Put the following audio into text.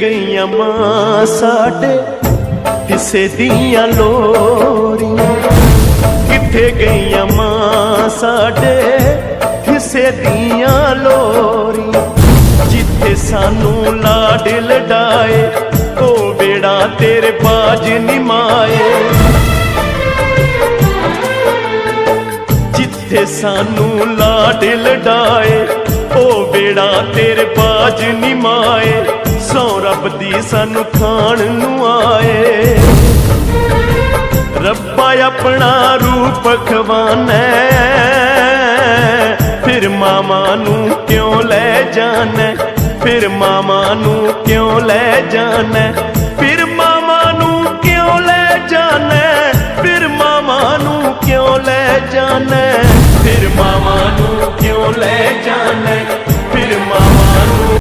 ਗਈਆਂ ਮਾਂ ਸਾਡੇ, ਕਿਸੇ ਦੀਆਂ ਲੋਰੀਆਂ। ਕਿੱਥੇ ਗਈਆਂ ਮਾਂ ਸਾਡੇ, ਕਿਸੇ ਦੀਆਂ ਲੋਰੀਆਂ। ਜਿੱਥੇ ਸਾਨੂੰ ਲਾਡ ਲਡਾਏ ਉਹ ਬੇੜਾ ਤੇਰੇ ਬਾਜ ਨਿਮਾਏ। ਜਿੱਥੇ ਸਾਨੂੰ ਲਾਡ ਲਡਾਏ ਉਹ ਬੇੜਾ ਤੇਰੇ ਬਾਜ ਸੌ ਦੀ ਸਾਨੂੰ ਖਾਣ ਨੂੰ ਆਏ। ਰੱਬਾ ਆਪਣਾ ਰੂਪ ਖਵਾਨੈ। ਫਿਰ ਮਾਮਾ ਨੂੰ ਕਿਉਂ ਲੈ ਜਾਣਾ ਫਿਰ ਮਾਮਾ ਨੂੰ ਕਿਉਂ ਲੈ ਜਾਣਾ ਫਿਰ ਮਾਮਾ ਨੂੰ ਕਿਉਂ ਲੈ ਜਾਣਾ ਫਿਰ ਮਾਮਾ ਨੂੰ ਕਿਉਂ ਲੈ ਜਾਣਾ